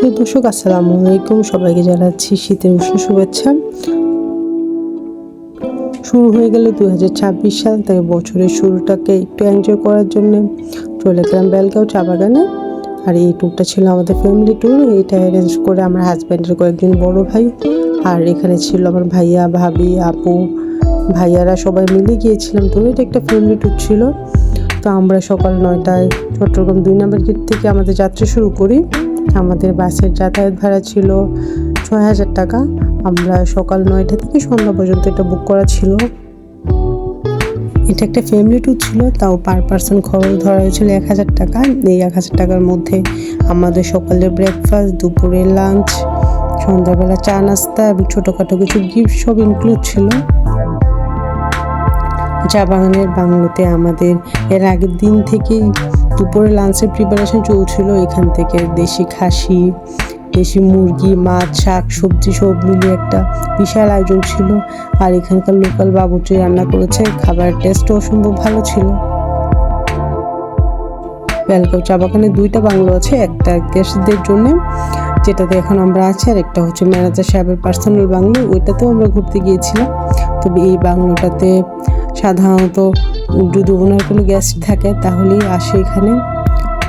প্রিয় দর্শক, আসসালামু আলাইকুম। সবাইকে জানাচ্ছি শীতের উষ্ণ শুভেচ্ছা। শুরু হয়ে গেল দু ছাব্বিশ সাল, তাই বছরের শুরুটাকে একটু এনজয় করার জন্য চলে গেলাম বেলগাঁও চা বাগানে। আর এই ট্যুরটা ছিল আমাদের ফ্যামিলি ট্যুর এটা অ্যারেঞ্জ করে আমার হাজব্যান্ডের কয়েকজন বড় ভাই আর এখানে ছিল আমার ভাইয়া, ভাবি, আপু, ভাইয়ারা সবাই মিলে গিয়েছিলাম তো এটা একটা ফ্যামিলি ট্যুর ছিল। তো আমরা সকাল নয়টায় চট্টগ্রাম দুই নম্বর গেট থেকে আমাদের যাত্রা শুরু করি। আমাদের বাসের যাতায়াত ভাড়া ছিল ছয় হাজার টাকা। আমরা সকাল নয়টা থেকে সন্ধ্যা পর্যন্ত এটা বুক করা ছিল। এটা একটা ফ্যামিলি ট্যুর ছিল, তাও পার পার্সন খরচ ধরা হয়েছিল এক হাজার টাকা। এই এক হাজার টাকার মধ্যে আমাদের সকালের ব্রেকফাস্ট দুপুরের লাঞ্চ সন্ধ্যাবেলা চা নাস্তা এবং ছোটোখাটো কিছু গিফট সব ইনক্লুড ছিল। চা বাগানের বাংলোতে আমাদের এর আগের দিন থেকেই দুপুরে লাঞ্চের প্রিপারেশন চলছিল এখান থেকে। দেশি খাসি, দেশি মুরগি, মাছ, শাক, সবজি সব মিলিয়ে একটা বিশাল আয়োজন ছিল। আর এখানকার লোকাল বাবুর্চি রান্না করেছে, খাবারের টেস্টও অসম্ভব ভালো ছিল। বেলগাঁও চা বাগানে দুইটা বাংলো আছে, একটা গেস্টদের জন্য, যেটাতে এখন আমরা আছি, আর একটা হচ্ছে ম্যানেজার সাহেবের পার্সোনাল বাংলো, ওইটাতেও আমরা ঘুরতে গিয়েছিলাম। তবে এই বাংলোটাতে সাধারণত যদি ওনার কোনো গেস্ট থাকে, তাহলেই আসে এখানে।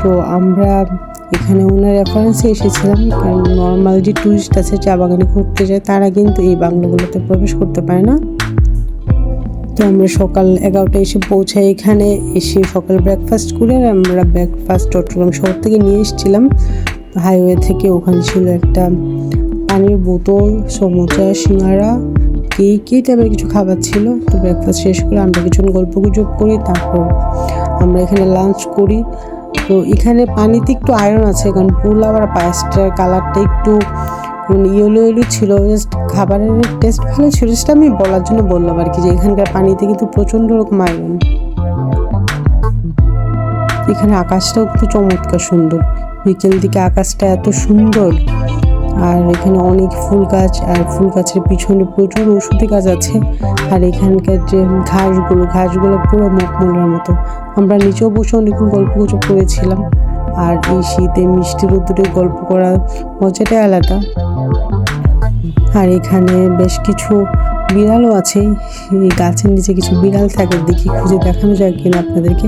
তো আমরা এখানে ওনার রেফারেন্সে এসেছিলাম, কারণ নর্মাল যে ট্যুরিস্ট আছে, চা বাগানে ঘুরতে যায়, তারা কিন্তু এই বাংলাগুলোতে প্রবেশ করতে পারে না। তো আমরা সকাল এগারোটায় এসে পৌঁছাই এখানে, এসে সকাল ব্রেকফাস্ট করে আমরা ব্রেকফাস্ট চট্টগ্রাম শহর থেকে নিয়ে এসেছিলাম। হাইওয়ে থেকে ওখানে ছিল একটা পানির বোতল, সমুচা, সিঙ্গারা এই টাইপের কিছু খাবার ছিল? তো ব্রেকফাস্ট শেষ করে আমরা কিছু গল্প গুজব করি, তারপর আমরা এখানে লাঞ্চ করি। তো এখানে পানিতে একটু আয়রন আছে, কারণ পোলাও আর পায়েসটার কালারটা একটু ইয়েলো ইয়েলো ছিল। জাস্ট খাবারের টেস্ট ভালো ছিল সেটা আমি বলার জন্য বললাম আর কি যে এখানকার পানিতে কিন্তু প্রচণ্ড রকম আয়রন এখানে আকাশটাও একটু চমৎকার সুন্দর। বিকেল দিকে আকাশটা এত সুন্দর। আর এখানে অনেক ফুল গাছ, আর ফুল গাছের পিছনে প্রচুর ওষুধি গাছ আছে। আর এখানকার যে ঘাসগুলো ঘাসগুলো পুরো মুখমুলের মতো। আমরা নিচেও বসে অনেকক্ষণ গল্প গুজব করেছিলাম। আর এই শীতে মিষ্টি রোদ্দুরে গল্প করার মজাটাই আলাদা। আর এখানে বেশ কিছু বিড়ালও আছে। এই গাছের নিচে কিছু বিড়াল থাকে, দেখি খুঁজে দেখানো যায় কিনা আপনাদেরকে।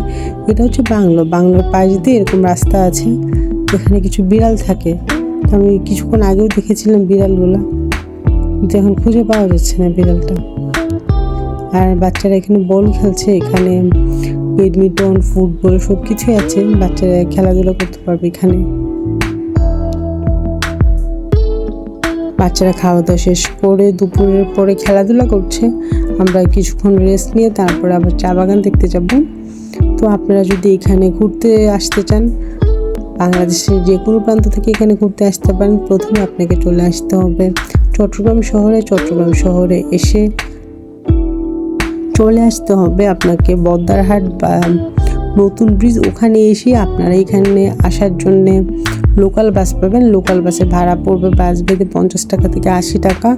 এটা হচ্ছে বাংলো। বাংলোর পাশ দিয়ে এরকম রাস্তা আছে। এখানে কিছু বিড়াল থাকে। আমি কিছুক্ষণ আগেও দেখেছিলাম বিড়ালগুলো। কিন্তু এখন খুঁজে পাওয়া যাচ্ছে না বিড়ালটা। আর বাচ্চারা এখানে বল খেলছে, এখানে ব্যাডমিন্টন, ফুটবল সব কিছুই আছে। বাচ্চারা খেলাধুলা করতে পারবে এখানে। বাচ্চারা খাওয়া দাওয়া শেষ করে দুপুরের পরে খেলাধুলা করছে। আমরা কিছুক্ষণ রেস্ট নিয়ে তারপর আবার চা বাগান দেখতে যাব। তো আপনারা যদি এখানে ঘুরতে আসতে চান বাংলাদেশের যে কোনো প্রান্ত থেকে এখানে ঘুরতে আসতে পারেন। প্রথমে আপনাকে চলে আসতে হবে চট্টগ্রাম শহরে। চট্টগ্রাম শহরে এসে চলে আসতে হবে আপনাকে বদ্দারহাট বা নতুন ব্রিজ। ওখানে এসে আপনারা এখানে আসার জন্যে লোকাল বাস পাবেন। লোকাল বাসে ভাড়া পড়বে বাস বেঁধে পঞ্চাশ টাকা থেকে আশি টাকা।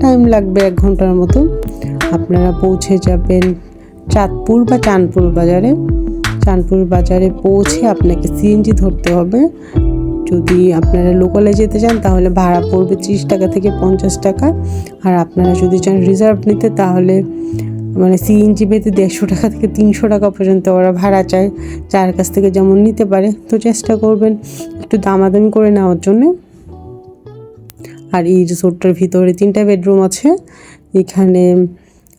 টাইম লাগবে এক ঘণ্টার মতো। আপনারা পৌঁছে যাবেন চাঁদপুর বা চাঁদপুর বাজারে। চাঁদপুর বাজারে পৌঁছে আপনাকে সিএনজি ধরতে হবে। যদি আপনারা লোকালে যেতে চান, তাহলে ভাড়া পড়বে ত্রিশ টাকা থেকে পঞ্চাশ টাকা। আর আপনারা যদি চান রিজার্ভ নিতে, তাহলে মানে সিএনজি পেতে দেড়শো টাকা থেকে তিনশো টাকা পর্যন্ত ওরা ভাড়া চায়। যার কাছ থেকে যেমন নিতে পারে, তো চেষ্টা করবেন একটু দামাদামি করে নেওয়ার জন্যে। আর এই রিসোর্টটার ভিতরে তিনটা বেডরুম আছে। এখানে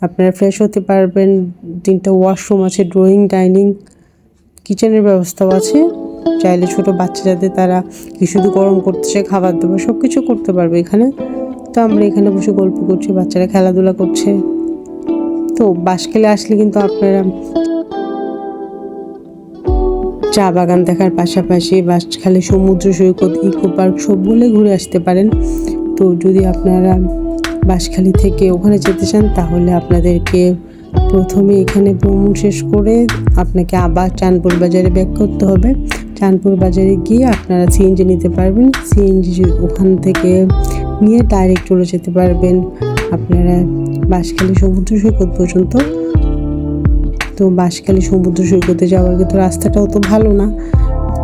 আপনারা ফ্রেশ হতে পারবেন। তিনটা ওয়াশরুম আছে, ড্রয়িং, ডাইনিং। কিচেনের ব্যবস্থাও আছে। চাইলে ছোট বাচ্চা যাতে তারা কি শুধু গরম করতে চায় খাবার দেবো সব কিছু করতে পারবে এখানে। তো আমরা এখানে বসে গল্প করছি, বাচ্চারা খেলাধুলা করছে। তো বাঁশখালে আসলে কিন্তু আপনারা চা বাগান দেখার পাশাপাশি বাঁশখালী সমুদ্র সৈকত, ইকো পার্ক সবগুলোই ঘুরে আসতে পারেন। তো যদি আপনারা বাঁশখালী থেকে ওখানে যেতে চান, তাহলে আপনাদেরকে প্রথমে এখানে ভ্রমণ শেষ করে আপনাকে আবার চাঁদপুর বাজারে ব্যাক করতে হবে। চাঁদপুর বাজারে গিয়ে আপনারা সিএনজি নিতে পারবেন। সিএনজি ওখান থেকে নিয়ে ডাইরেক্ট চলে যেতে পারবেন। আপনারা বাঁশখালী সমুদ্র সৈকত পর্যন্ত। তো বাঁশখালী সমুদ্র সৈকতে যাওয়ার কিন্তু রাস্তাটাও তো ভালো না।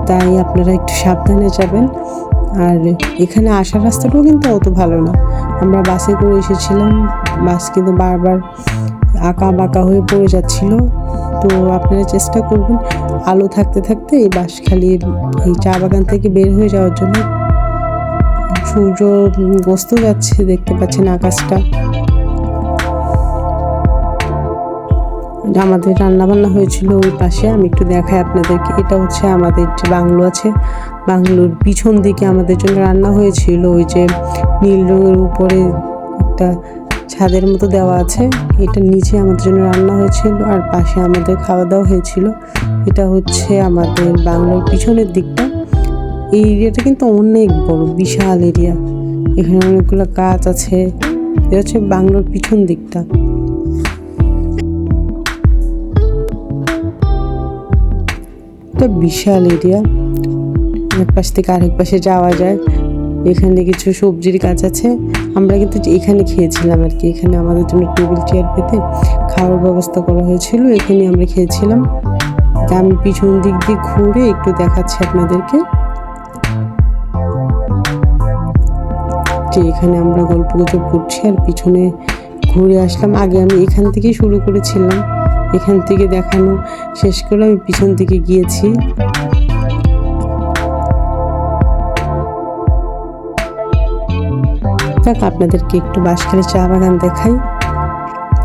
তাই আপনারা একটু সাবধানে যাবেন। আর এখানে আসার রাস্তাটাও কিন্তু অত ভালো না। আমরা বাসে করে এসেছিলাম। বাস কিন্তু বারবার আঁকা বাঁকা হয়ে পড়ে যাচ্ছিল। তো আপনারা চেষ্টা করবেন আলো থাকতে থাকতে এই বাঁশখালি এই চা বাগান থেকে বের হয়ে যাওয়ার জন্য। সূর্য অস্ত যাচ্ছে, দেখতে পাচ্ছেন আকাশটা। আমাদের রান্না বান্না হয়েছিল ওই পাশে, আমি একটু দেখাই আপনাদেরকে। এটা হচ্ছে আমাদের যে বাংলো আছে, বাংলোর পিছন দিকে আমাদের জন্য রান্না হয়েছিল ওই যে নীল রঙের উপরে একটা ছাদের মতো দেওয়া আছে। এটা নিচে আমাদের জন্য রান্না হয়েছিল আর পাশে আমাদের খাওয়া দাওয়া হয়েছিল। এটা হচ্ছে আমাদের বাংলার পিছনের দিকটা। এই এরিয়াটা কিন্তু অনেক বড়, বিশাল এরিয়া। এখানে অনেকগুলো গাছ আছে। এটা হচ্ছে বাংলোর পিছন দিকটা। একটা বিশাল এরিয়া। এক পাশ থেকে আরেক পাশে যাওয়া যায়। এখানে কিছু সবজির গাছ আছে। আমরা কিন্তু এখানে খেয়েছিলাম আর কি। এখানে আমাদের জন্য টেবিল, চেয়ার পেতে খাওয়ার ব্যবস্থা করা হয়েছিল। এখানে আমরা খেয়েছিলাম। আমি পিছন দিক দিয়ে ঘুরে একটু দেখাচ্ছি আপনাদেরকে। যে এখানে আমরা গল্প গুজব করছি আর পিছনে ঘুরে আসলাম। আগে আমি এখান থেকেই শুরু করেছিলাম। এখান থেকে দেখানো শেষ করে আমি পিছন দিকে গিয়েছি। যাক আপনাদেরকে একটু বাঁশখালী চা বাগান দেখাই।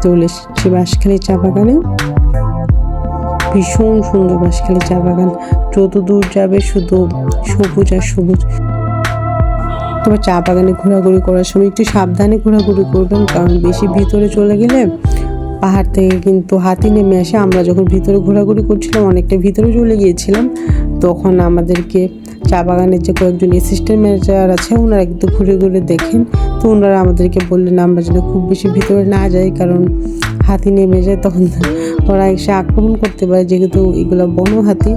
চলে এসেছি বাঁশখালী চা বাগানে। ভীষণ সুন্দর বাঁশখালী চা বাগান। যত দূর যাবে শুধু সবুজ আর সবুজ। তবে চা বাগানে ঘোরাঘুরি করার সময় একটু সাবধানে ঘোরাঘুরি করবেন, কারণ বেশি ভিতরে চলে গেলে পাহাড় থেকে কিন্তু হাতি নেমে আসে। আমরা যখন ভিতরে ঘোরাঘুরি করছিলাম, অনেকটা ভিতরে চলে গিয়েছিলাম, তখন আমাদেরকে চা বাগানের যে কয়েকজন অ্যাসিস্ট্যান্ট ম্যানেজার আছে ওনারা কিন্তু ঘুরে ঘুরে দেখেন। তো ওনারা আমাদেরকে বললেন, আমরা যেন খুব বেশি ভিতরে না যাই, কারণ হাতি নেমে যায়। তখন ওরা এসে আক্রমণ করতে পারে, যেহেতু এগুলো বন হাতি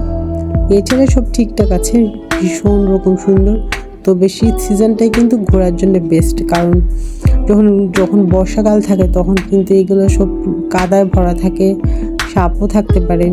এছাড়া সব ঠিকঠাক আছে, ভীষণ রকম সুন্দর। তো বেশি সিজনটাই কিন্তু ঘোরার জন্য বেস্ট কারণ যখন যখন বর্ষাকাল থাকে, তখন কিন্তু এগুলো সব কাদায় ভরা থাকে, সাপও থাকতে পারে।